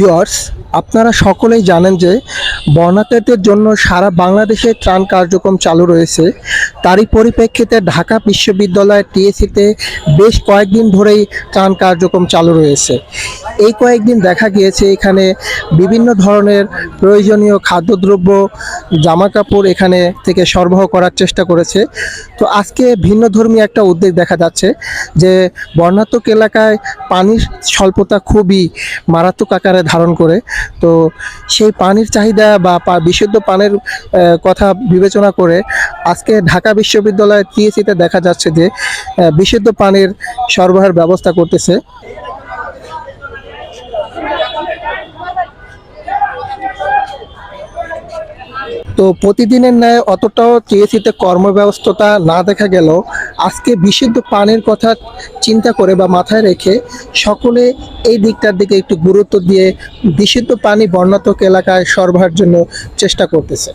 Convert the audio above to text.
Viewers আপনারা সকলেই জানেন যে বর্ণাঢ্যদের জন্য সারা বাংলাদেশে ত্রাণ কার্যক্রম চালু রয়েছে। তারই পরিপ্রেক্ষিতে ঢাকা বিশ্ববিদ্যালয়ের টিএসিতে বেশ কয়েকদিন ধরেই ত্রাণ কার্যক্রম চালু রয়েছে। এই কয়েকদিন দেখা গিয়েছে এখানে বিভিন্ন ধরনের প্রয়োজনীয় খাদ্যদ্রব্য জামা কাপড় এখানে থেকে সরবরাহ করার চেষ্টা করেছে। তো আজকে ভিন্ন ধর্মী একটা উদ্যোগ দেখা যাচ্ছে যে বর্ণাত্মক এলাকায় পানির স্বল্পতা খুবই মারাত্মক আকারে ধারণ করে। তো সেই পানির চাহিদা বা বিশুদ্ধ পানের কথা বিবেচনা করে আজকে ঢাকা বিশ্ববিদ্যালয়ের টিএসিতে দেখা যাচ্ছে যে বিশুদ্ধ পানির সরবরাহের ব্যবস্থা করতেছে। তো প্রতিদিনের ন্যায় অতটাও টিএসিতে কর্মব্যবস্থতা না দেখা গেল আজকে বিশুদ্ধ পানির কথা চিন্তা করে বা মাথায় রেখে সকলে এই দিকটার দিকে একটু গুরুত্ব দিয়ে বিশুদ্ধ পানি বর্ণাত্মক এলাকায় সরবার জন্য চেষ্টা করতেছে।